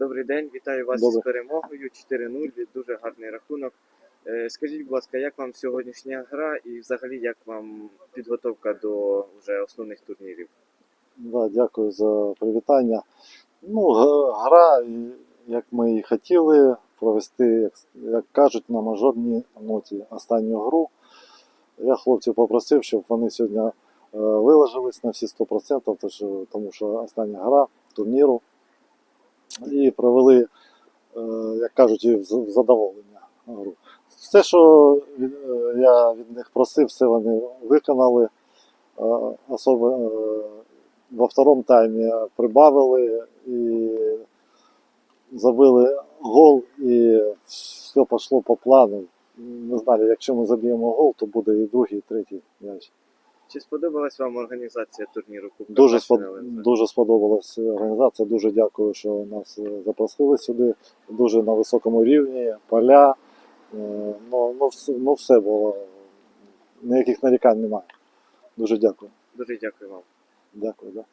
Добрий день, вітаю вас Добре. із перемогою. 4-0, дуже гарний рахунок. Е, Скажіть, будь ласка, як вам сьогоднішня гра і взагалі як вам підготовка до вже основних турнірів? Да, дякую за привітання. Ну, гра, як ми і хотіли провести, як, як кажуть, на мажорній ноті останню гру. Я хлопців попросив, щоб вони сьогодні е, виложились на всі 100%, тож, е, тому що остання гра турніру. Провели, е, як кажуть, в задоволення гру. Все, що е, я від них просив, все вони виконали. Е, Особо е, во втором таймі прибавили і забили гол, і все пішло по плану. Ми знали, якщо ми заб'ємо гол, то буде і другий, і третій м'яч. Чи сподобалась вам організація турніру Кубка Дуже, спод... Дуже сподобалась організація. Дуже дякую, що нас е, запросили сюди. Дуже на високому рівні, поля. Е, Ну, ну, все, ну все було. Ніяких нарікань немає. Дуже дякую. Дуже дякую вам. Дякую, да.